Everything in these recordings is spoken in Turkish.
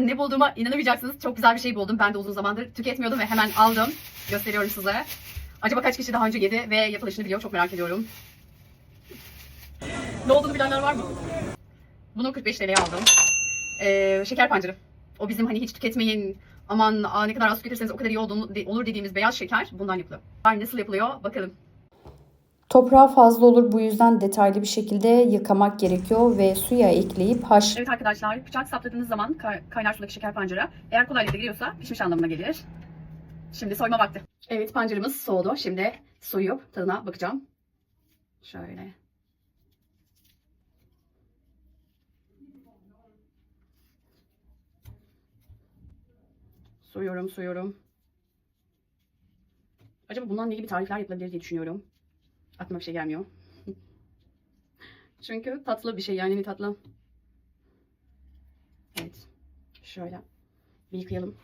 Ne bulduğuma inanamayacaksınız. Çok güzel bir şey buldum. Ben de uzun zamandır tüketmiyordum ve hemen aldım. Gösteriyorum size. Acaba kaç kişi daha önce yedi ve yapılışını biliyor? Çok merak ediyorum. Ne olduğunu bilenler var mı? Bunu 45 TL'ye aldım. Ee, şeker pancarı. O bizim hani hiç tüketmeyin, aman aa, ne kadar az tüketirseniz o kadar iyi olduğunu, olur dediğimiz beyaz şeker bundan yapılıyor. Nasıl yapılıyor? Bakalım. Toprağı fazla olur bu yüzden detaylı bir şekilde yıkamak gerekiyor ve suya ekleyip haş Evet arkadaşlar, bıçak sapladığınız zaman ka- kaynar sudaki şeker pancara eğer kolaylıkla giriyorsa pişmiş anlamına gelir. Şimdi soyma vakti. Evet pancarımız soğudu. Şimdi soyup tadına bakacağım. Şöyle. Soyuyorum, soyuyorum. Acaba bundan ne gibi tarifler yapılabilir diye düşünüyorum. Aklıma bir şey gelmiyor. Çünkü tatlı bir şey yani tatlı. Evet. Şöyle bir yıkayalım.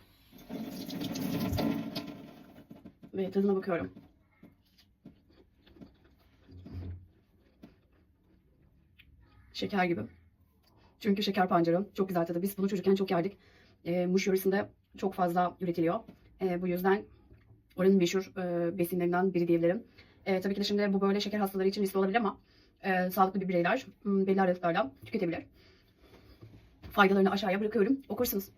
Ve tadına bakıyorum. Şeker gibi. Çünkü şeker pancarı çok güzel tadı. Biz bunu çocukken çok yerdik. E, Muş yöresinde çok fazla üretiliyor. E, bu yüzden oranın meşhur e, besinlerinden biri diyebilirim. E, tabii ki de şimdi bu böyle şeker hastaları için riskli olabilir ama e, sağlıklı bir bireyler belli aralıklarla tüketebilir. Faydalarını aşağıya bırakıyorum. Okursunuz.